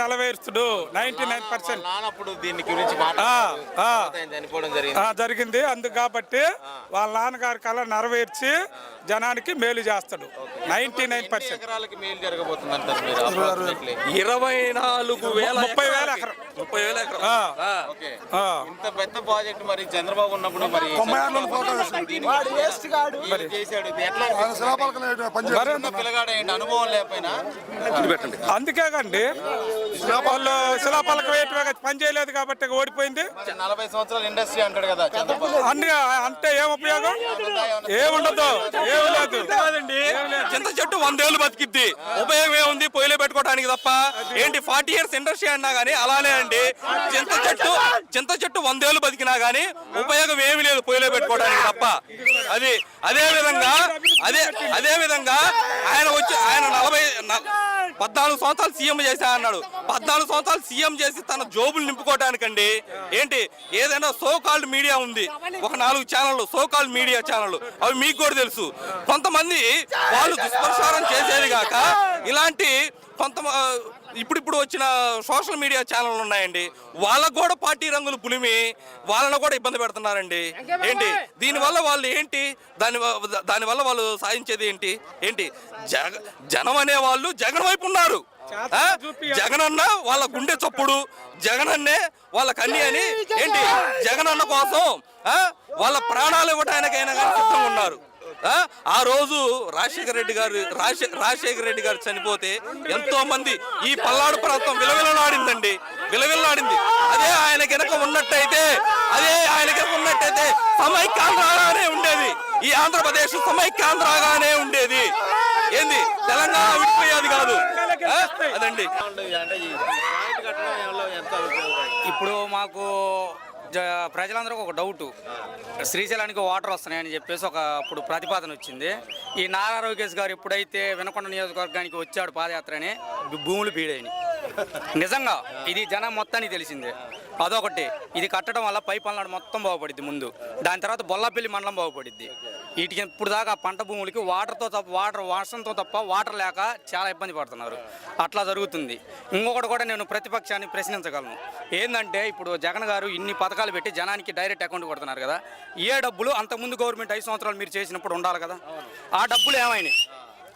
నెలవేరుస్తుడు ninety nine percent. దీని గురించి చనిపోవడం జరిగింది. జరిగింది. అందుకు కాబట్టి వాళ్ళ నాన్నగారి కళ నెరవేర్చి జనానికి మేలు చేస్తాడు. Ninety nine percent? ఇరవై నాలుగు వేల ముప్పై వేల. ముప్పై వేల ఎకరం. ఆ. ఆ. ఓకే. ఆ. ఇంత పెద్ద ప్రాజెక్ట్ మరి చంద్రబాబు ఉన్నప్పుడు మరి అనుభవం లేకపోయినా? అందుకే కండి వాళ్ళు శిలాపలక వేయటమే పని చేయలేదు కాబట్టి ఓడిపోయింది. నలభై సంవత్సరాల ఇండస్ట్రీ అంటాడు కదా చంద్రబాబు. అన్ని అంటే ఏం ఉపయోగం? ఏముండదు? చింత చెట్టు వందేళ్ళు బతికిద్ది. ఉపయోగం ఏముంది? పొయ్యిలో పెట్టుకోవడానికి తప్ప. ఏంటి ఫార్టీ ఇయర్స్ ఇండస్ట్రీ అన్నా గానీ అలానే అండి. చింత చెట్టు చింత చెట్టు వందేళ్ళు బతికినా గానీ ఉపయోగం ఏమీ లేదు పొయ్యిలో పెట్టుకోవడానికి తప్ప. అది అదే విధంగా అదే అదే విధంగా ఆయన వచ్చి ఆయన నలభై పద్నాలుగు సంవత్సరాలు సీఎం చేశా అన్నాడు. పద్నాలుగు సంవత్సరాలు సీఎం చేసి తన జోబులు నింపుకోవడానికండి ఏంటి ఏదైనా సో కాల్డ్ మీడియా ఉంది. ఒక నాలుగు ఛానళ్ళు సో కాల్డ్ మీడియా ఛానళ్ళు. అవి మీకు కూడా తెలుసు. కొంతమంది వాళ్ళు దుష్ప్రచారం చేసేది కాక ఇలాంటి కొంత ఇప్పుడిప్పుడు వచ్చిన సోషల్ మీడియా ఛానళ్ళు ఉన్నాయండి. వాళ్ళకు కూడా పార్టీ రంగులు పులిమి వాళ్ళని కూడా ఇబ్బంది పెడుతున్నారండి. ఏంటి? దీనివల్ల వాళ్ళు ఏంటి? దాని దానివల్ల వాళ్ళు సాధించేది ఏంటి? ఏంటి? జగ జనం అనే వాళ్ళు జగన్ వైపు ఉన్నారు? జగన్ అన్న వాళ్ళ గుండె చప్పుడు జగన్ అన్నే వాళ్ళ కన్ని అని ఏంటి? జగన్! అన్న కోసం? వాళ్ళ ప్రాణాలు ఇవ్వడానికైనా కానీ సిద్ధంగా ఉన్నారు. ఆ? ఆ రోజు రాజశేఖర రెడ్డి గారు రాజశే- రాజశేఖర రెడ్డి గారు చనిపోతే ఎంతో మంది ఈ పల్నాడు ప్రాంతం విలవిలలాడిందండి. విలవిల్లాడింది. అదే ఆయన కనుక ఉన్నట్టయితే అదే ఆయన కనుక ఉన్నట్టయితే సమైక్యాంధ్రగానే ఉండేది. ఈ ఆంధ్రప్రదేశ్ సమైక్యాంధ్రగానే ఉండేది. ఏంది? తెలంగాణ విడిపోయేది కాదు? అదండి? ఇప్పుడు మాకు ప్రజలందరికీ ఒక డౌటు. శ్రీశైలానికి వాటర్ వస్తున్నాయని చెప్పేసి ఒక ఇప్పుడు ప్రతిపాదన వచ్చింది. ఈ నారా లోకేష్ గారు ఎప్పుడైతే వినకొండ నియోజకవర్గానికి వచ్చాడు పాదయాత్ర అని భూములు పీడైనవి నిజంగా ఇది జనం మొత్తానికి తెలిసిందే. అదొకటి. ఇది కట్టడం వల్ల పై పల్నాడు మొత్తం బాగుపడిద్ది ముందు. దాని తర్వాత బొల్లపల్లి మండలం బాగుపడిద్ది. వీటికి ఇప్పుడు దాకా పంట భూములకి వాటర్తో తప్ప వాటర్ వర్షంతో తప్ప వాటర్ లేక చాలా ఇబ్బంది పడుతున్నారు. అట్లా జరుగుతుంది. ఇంకొకటి కూడా నేను ప్రతిపక్షాన్ని ప్రశ్నించగలను. ఏంటంటే ఇప్పుడు జగన్ గారు ఇన్ని పథకాలు పెట్టి జనానికి డైరెక్ట్ అకౌంట్ కొడుతున్నారు కదా. ఏ డబ్బులు అంతకుముందు గవర్నమెంట్ ఐదు సంవత్సరాలు మీరు చేసినప్పుడు ఉండాలి కదా. ఆ డబ్బులు ఏమైనాయి?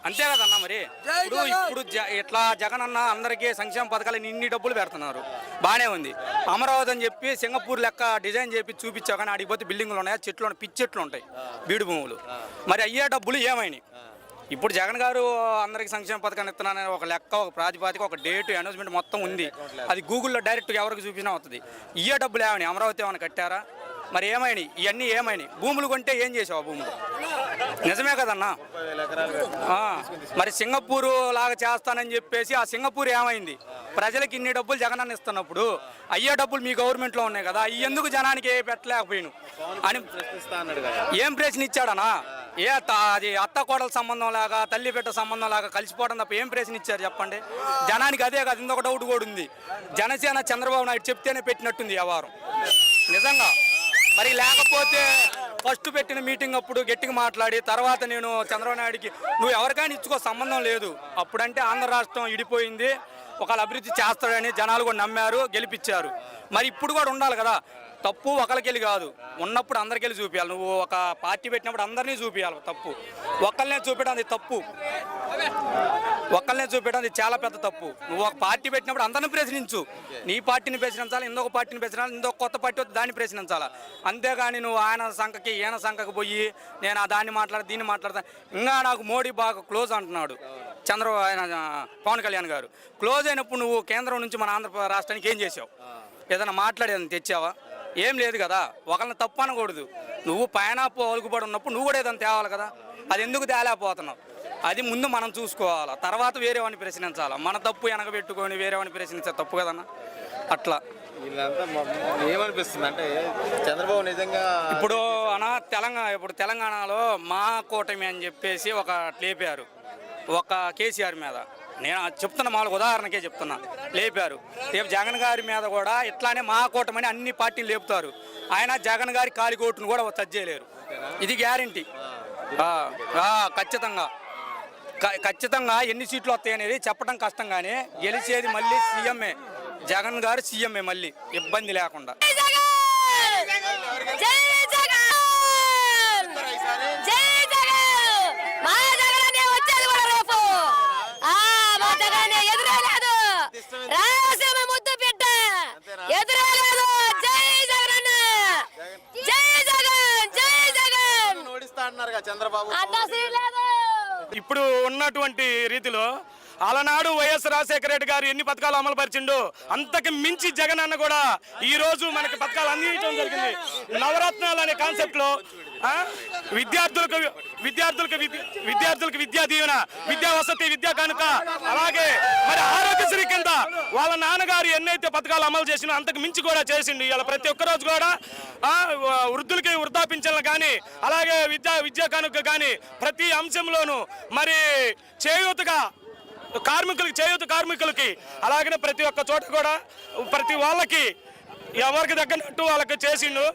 అంతే కదన్నా మరి ఇప్పుడు ఇప్పుడు ఇట్లా జగన్ అన్న అందరికీ సంక్షేమ పథకాలు ఇన్ని డబ్బులు పెడుతున్నారు. బాగానే ఉంది. అమరావతి అని చెప్పి సింగపూర్ లెక్క డిజైన్ చేపి చూపించావు కానీ ఆడికి పోతే బిల్డింగ్లు ఉన్నాయి చెట్లు పిచ్చి చెట్లు ఉంటాయి బీడు భూములు. మరి అయ్యే డబ్బులు ఏమైనాయి? ఇప్పుడు జగన్ గారు అందరికి సంక్షేమ పథకాన్ని ఇస్తున్నానని ఒక లెక్క ఒక ప్రాతిపాదిక ఒక డేట్ అనౌన్స్మెంట్ మొత్తం ఉంది. అది గూగుల్లో డైరెక్ట్ ఎవరికి చూపించినా వస్తుంది ఇయ్యే డబ్బులు ఏమైనాయి? అమరావతి ఏమైనా కట్టారా? మరి ఏమైనాయి? ఇవన్నీ ఏమైనాయి? భూములు కొంటే ఏం చేసావు ఆ భూములు? నిజమే కదన్నా? మరి సింగపూర్ లాగా చేస్తానని చెప్పేసి ఆ సింగపూర్ ఏమైంది? ప్రజలకు ఇన్ని డబ్బులు జగనన్న ఇస్తున్నప్పుడు అయ్యే డబ్బులు మీ గవర్నమెంట్లో ఉన్నాయి కదా అవి ఎందుకు జనానికి పెట్టలేకపోయాను అని ఏం ప్రశ్న ఇచ్చాడనా ఏ అత్త అది అత్త కోడల సంబంధం లాగా తల్లి బిడ్డ సంబంధం లాగా కలిసిపోవడం తప్ప ఏం ప్రశ్న ఇచ్చారు చెప్పండి? జనానికి అదే కాదు ఇంకొక డౌట్ కూడా ఉంది. జనసేన చంద్రబాబు నాయుడు చెప్తేనే పెట్టినట్టుంది వ్యవహారం. నిజంగా. మరి లేకపోతే ఫస్ట్ పెట్టిన మీటింగ్ అప్పుడు గట్టిగా మాట్లాడి తర్వాత నేను చంద్రబాబు నాయుడికి నువ్వు ఎవరికైనా ఇచ్చుకో సంబంధం లేదు. అప్పుడంటే ఆంధ్ర రాష్ట్రం ఇడిపోయింది. ఒకళ్ళు అభివృద్ధి చేస్తాడని జనాలు కూడా నమ్మారు గెలిపించారు. మరి ఇప్పుడు కూడా ఉండాలి కదా. తప్పు ఒకరికెళ్ళి కాదు. ఉన్నప్పుడు అందరికెళ్ళి చూపించాలి నువ్వు ఒక పార్టీ పెట్టినప్పుడు అందరినీ చూపించాలి తప్పు. ఒకళ్ళనే చూపించడం అది తప్పు. ఒక్కళ్ళనే చూపించడం అది చాలా పెద్ద తప్పు. నువ్వు ఒక పార్టీ పెట్టినప్పుడు అందరిని ప్రశ్నించు. నీ పార్టీని ప్రశ్నించాలి ఇంకొక పార్టీని ప్రశ్నించాలి ఇంకొక కొత్త పార్టీ వస్తే దాన్ని ప్రశ్నించాలి? అంతేగాని నువ్వు ఆయన సంఖకి ఈయన సంఖకి పోయి నేను ఆ దాన్ని మాట్లాడ దీన్ని మాట్లాడతా. ఇంకా నాకు మోడీ బాగా క్లోజ్ అంటున్నాడు. చంద్రబాబు ఆయన పవన్ కళ్యాణ్ గారు. క్లోజ్ అయినప్పుడు నువ్వు కేంద్రం నుంచి మన ఆంధ్ర రాష్ట్రానికి ఏం చేసావు? ఏదైనా మాట్లాడేదని తెచ్చావా? ఏం లేదు కదా ఒకళ్ళని తప్పు అనకూడదు. నువ్వు పైన పలుకుబడి ఉన్నప్పుడు నువ్వు కూడా ఏదైనా తేవాలి కదా. అది ఎందుకు తేలేకపోతున్నావు? అది ముందు మనం చూసుకోవాలి. తర్వాత వేరే వాడిని ప్రశ్నించాలి? మన తప్పు వెనక పెట్టుకొని వేరే వాడిని ప్రశ్నించే తప్పు కదన్నా? అట్లా. ఏమనిపిస్తుంది అంటే చంద్రబాబు నిజంగా ఇప్పుడు అన్న తెలంగాణ ఇప్పుడు తెలంగాణలో మా కూటమి అని చెప్పేసి ఒక లేపారు. ఒక కేసీఆర్ మీద. నేను చెప్తున్నా మాకు ఉదాహరణకే చెప్తున్నా. లేపారు. రేపు జగన్ గారి మీద కూడా ఇట్లానే మా కూటమి అన్ని పార్టీలు లేపుతారు. ఆయన జగన్ గారి కాలికోటును కూడా టచ్ చేయలేరు. ఇది గ్యారంటీ. ఖచ్చితంగా. ఖచ్చితంగా ఎన్ని సీట్లు వస్తాయి అనేది చెప్పడం కష్టం కానీ గెలిచేది మళ్ళీ సీఎంఏ. జగన్ గారు సీఎంఏ మళ్ళీ. ఇబ్బంది లేకుండా. జై జగన్ జై జగన్ మా జగన్ వచ్చేది కూడా రేపు ఆ మా జగన్ ఎదురే లేదు రాయలసీమ ముద్దు బిడ్డ జై జగన్. జై జగన్. జై జగన్. చంద్రబాబు. ఇప్పుడు ఉన్నటువంటి రీతిలో అలనాడు వైఎస్ రాజశేఖర రెడ్డి గారు ఎన్ని పథకాలు అమలు పరిచిండు అంతకు మించి జగన్ అన్న కూడా ఈ రోజు మనకి పథకాలు అందించడం జరిగింది. నవరత్నాలు అనే కాన్సెప్ట్లో విద్యార్థులకు విద్యార్థులకు విద్యార్థులకు విద్యా దీవెన విద్యా వసతి విద్యా కనుక అలాగే మరి ఆరోగ్యశ్రీ కింద వాళ్ళ నాన్నగారు ఎన్నైతే పథకాలు అమలు చేసినా అంతకు మించి కూడా చేసిండు ఇలా ప్రతి ఒక్క రోజు కూడా వృద్ధులకి వృద్ధాపించలను కానీ అలాగే విద్యా విద్యా కానుక కానీ ప్రతి అంశంలోనూ మరి చేయూతగా కార్మికులకి చేయూత కార్మికులకి. అలాగనే ప్రతి ఒక్క చోట కూడా ప్రతి వాళ్ళకి ఎవరికి తగ్గనట్టు వాళ్ళకి చేసిండు.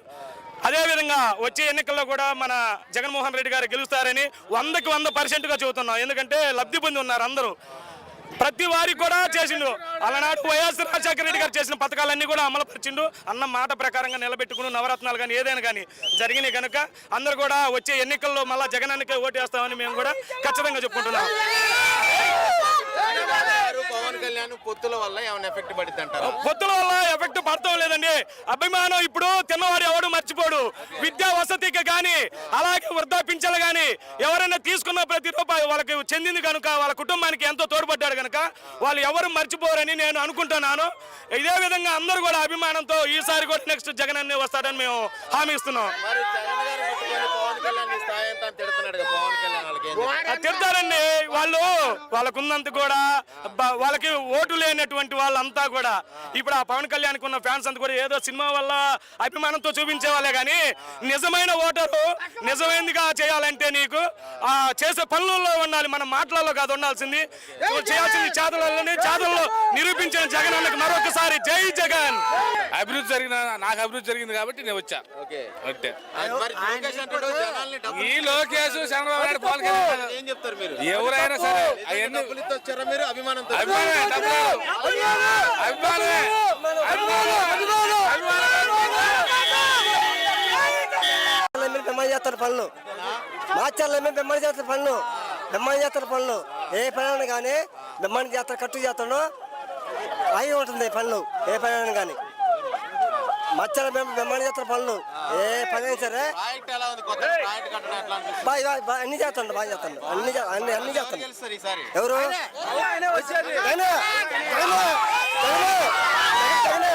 అదేవిధంగా వచ్చే ఎన్నికల్లో కూడా మన జగన్మోహన్ రెడ్డి గారు గెలుస్తారని వందకి వంద పర్సెంట్గా చెబుతున్నాం. ఎందుకంటే లబ్ధి పొంది ఉన్నారు అందరూ. ప్రతి వారికి కూడా చేసిండు. అలనాడు వైఎస్ రాజశేఖర రెడ్డి గారు చేసిన పథకాలన్నీ కూడా అమలు పరిచిండు అన్న మాట ప్రకారంగా నిలబెట్టుకుని నవరత్నాలు కానీ ఏదైనా కానీ జరిగినాయి కనుక అందరూ కూడా వచ్చే ఎన్నికల్లో మళ్ళీ మళ్ళా ఓటు ఓటేస్తామని మేము కూడా ఖచ్చితంగా చెప్పుకుంటున్నాం. పవన్ కళ్యాణ్ పొత్తుల వల్ల ఏమైనా ఎఫెక్ట్ పడుతుంది అంటారా? పొత్తుల వల్ల ఎఫెక్ట్ పడతాం లేదండి. అభిమానం ఇప్పుడు తిన్నవాడు ఎవడు మర్చిపోడు. విద్యా వసతికి కానీ అలాగే వృద్ధాపించలు కానీ ఎవరైనా తీసుకున్న ప్రతి రూపాయి వాళ్ళకి చెందింది కనుక వాళ్ళ కుటుంబానికి ఎంతో తోడ్పడ్డాడు కనుక వాళ్ళు ఎవరు మర్చిపోరని నేను అనుకుంటున్నాను. ఇదే విధంగా అందరూ కూడా అభిమానంతో ఈసారి కూడా నెక్స్ట్ జగన్ అన్ని వస్తాడని మేము హామీ ఇస్తున్నాం మరి జగన్ గారు పట్టుకొని పవన్ కళ్యాణ్ తిడుతున్నాడు కదా పవన్ కళ్యాణ్ వాళ్ళకి? తిడతారండి. వాళ్ళు వాళ్ళకున్నంత కూడా వాళ్ళకి ఓటు లేనటువంటి వాళ్ళంతా కూడా. ఇప్పుడు ఆ పవన్ కళ్యాణ్కి ఉన్న ఫ్యాన్స్ అంతా కూడా ఏదో సినిమా వల్ల అభిమానంతో చూపించే వాళ్ళే కానీ నిజమైన ఓటరు నిజమైనదిగా చేయాలంటే నీకు చేసే పనులలో ఉండాలి మన మాటలలో కాదు ఉండాల్సింది. చేయాల్సింది చేతలలోనే చేతల్లో నిరూపించిన జగన్! అన్నకి మరొకసారి జై జగన్! అభివృద్ధి జరిగిన నాకు అభివృద్ధి జరిగింది కాబట్టి నేను వచ్చా. డబ్బులు ఈ లోకేష్ చంద్రబాబు నాయుడు పవన్ కళ్యాణ్ ఏం చెప్తారు మీరు? ఎవరైనా సరే అవన్నీ మీరు? అభిమానంతో అభిమానమే చేస్తారు పనులు. మార్చాల మేము బెమ్మని చేస్తారు పనులు. బెమ్మని చేస్తారు పనులు. ఏ పని కానీ బెమ్మని చేస్తారు కట్టు చేస్తాడు అయి ఉంటుంది పనులు. ఏ పని కానీ. మచ్చల మేము బెమ్మని చేస్తారు పనులు. ఏ పని అయినా సరే అన్ని చేస్తాడు బాగా చేస్తాడు అన్ని అన్ని అన్ని ఈసారి ఎవరు జగనే! జగనే!